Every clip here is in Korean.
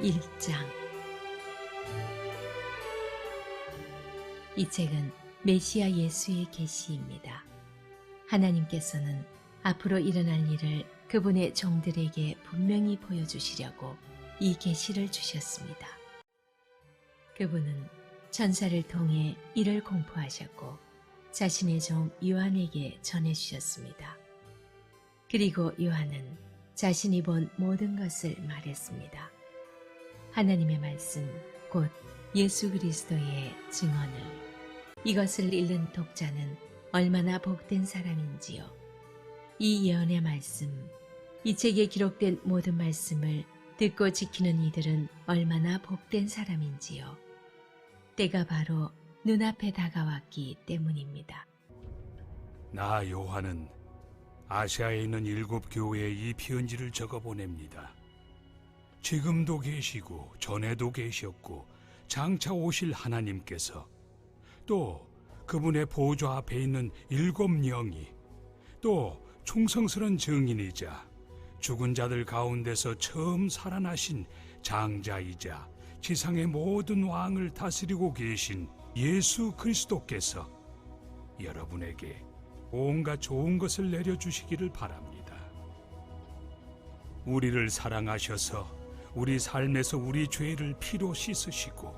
1장 이 책은 메시아 예수의 계시입니다. 하나님께서는 앞으로 일어날 일을 그분의 종들에게 분명히 보여주시려고 이 계시를 주셨습니다. 그분은 전사를 통해 이를 공포하셨고 자신의 종 요한에게 전해주셨습니다. 그리고 요한은 자신이 본 모든 것을 말했습니다. 하나님의 말씀, 곧 예수 그리스도의 증언을 이것을 읽는 독자는 얼마나 복된 사람인지요. 이 예언의 말씀, 이 책에 기록된 모든 말씀을 듣고 지키는 이들은 얼마나 복된 사람인지요. 때가 바로 눈앞에 다가왔기 때문입니다. 나 요한은 아시아에 있는 일곱 교회에 이 편지를 적어 보냅니다. 지금도 계시고 전에도 계셨고 장차 오실 하나님께서 또 그분의 보좌 앞에 있는 일곱 영이 또 충성스런 증인이자 죽은 자들 가운데서 처음 살아나신 장자이자 지상의 모든 왕을 다스리고 계신 예수 그리스도께서 여러분에게 온갖 좋은 것을 내려주시기를 바랍니다. 우리를 사랑하셔서 우리 삶에서 우리 죄를 피로 씻으시고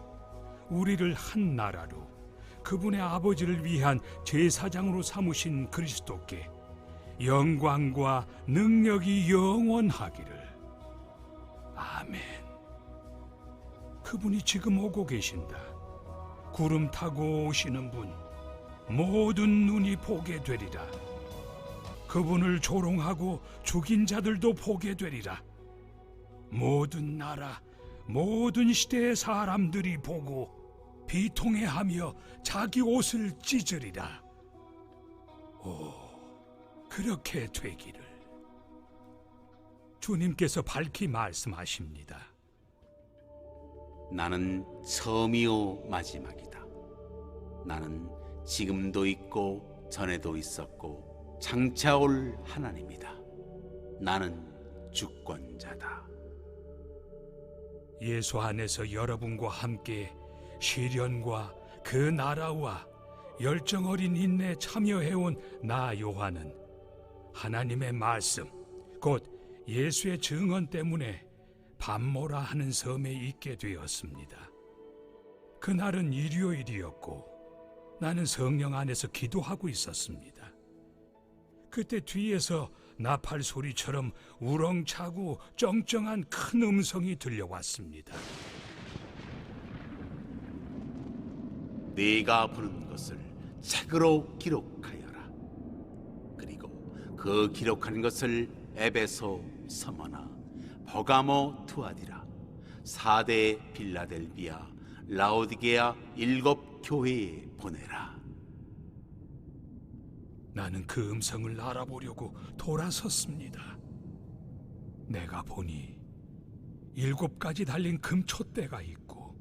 우리를 한 나라로 그분의 아버지를 위한 제사장으로 삼으신 그리스도께 영광과 능력이 영원하기를. 아멘. 그분이 지금 오고 계신다. 구름 타고 오시는 분, 모든 눈이 보게 되리라. 그분을 조롱하고 죽인 자들도 보게 되리라. 모든 나라, 모든 시대의 사람들이 보고 비통해하며 자기 옷을 찢으리라. 오, 그렇게 되기를. 주님께서 밝히 말씀하십니다. 나는 처음이요 마지막이다. 나는 지금도 있고 전에도 있었고 장차 올 하나님이다. 나는 주권자다. 예수 안에서 여러분과 함께 시련과 그 나라와 열정 어린 인내 참여해온 나 요한은 하나님의 말씀, 곧 예수의 증언 때문에 밤모라 하는 섬에 있게 되었습니다. 그날은 일요일이었고 나는 성령 안에서 기도하고 있었습니다. 그때 뒤에서 나팔 소리처럼 우렁차고 쩡쩡한 큰 음성이 들려왔습니다. 네가 부른 것을 책으로 기록하여라. 그리고 그 기록한 것을 에베소, 서머나, 버가모, 투아디라, 사대 빌라델비아, 라오디게아 일곱 교회에 보내라. 나는 그 음성을 알아보려고 돌아섰습니다. 내가 보니 일곱 가지 달린 금촛대가 있고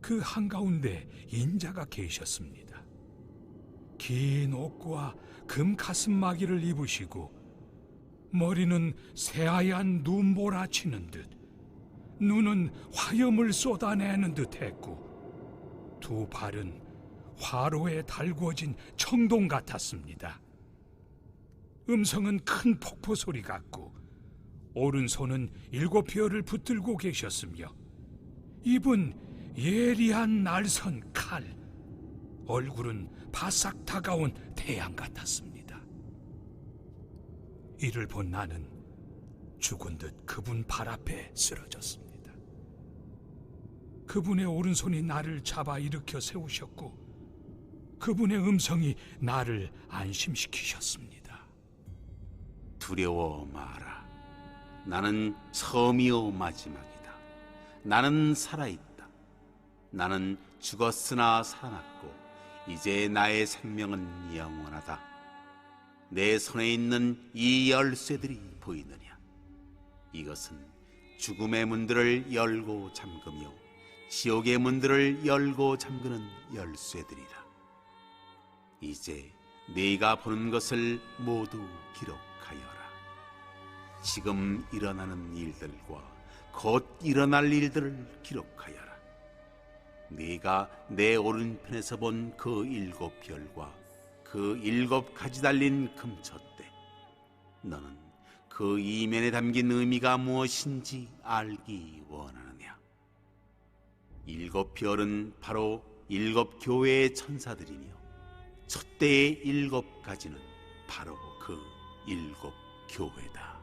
그 한가운데 인자가 계셨습니다. 긴 옷과 금 가슴마기를 입으시고 머리는 새하얀 눈보라 치는 듯 눈은 화염을 쏟아내는 듯 했고 두 발은 화로에 달구어진 청동 같았습니다. 음성은 큰 폭포 소리 같고 오른손은 일곱 별을 붙들고 계셨으며 입은 예리한 날선 칼, 얼굴은 바싹 다가온 태양 같았습니다. 이를 본 나는 죽은 듯 그분 발 앞에 쓰러졌습니다. 그분의 오른손이 나를 잡아 일으켜 세우셨고 그분의 음성이 나를 안심시키셨습니다. 두려워 마라. 나는 처음이요 마지막이다. 나는 살아있다. 나는 죽었으나 살아났고 이제 나의 생명은 영원하다. 내 손에 있는 이 열쇠들이 보이느냐? 이것은 죽음의 문들을 열고 잠그며 지옥의 문들을 열고 잠그는 열쇠들이라. 이제 네가 보는 것을 모두 기록하여라. 지금 일어나는 일들과 곧 일어날 일들을 기록하여라. 네가 내 오른편에서 본 그 일곱 별과 그 일곱 가지 달린 금촛대 너는 그 이면에 담긴 의미가 무엇인지 알기 원하느냐 일곱 별은 바로 일곱 교회의 천사들이며 촛대의 일곱 가지는 바로 그 일곱 교회다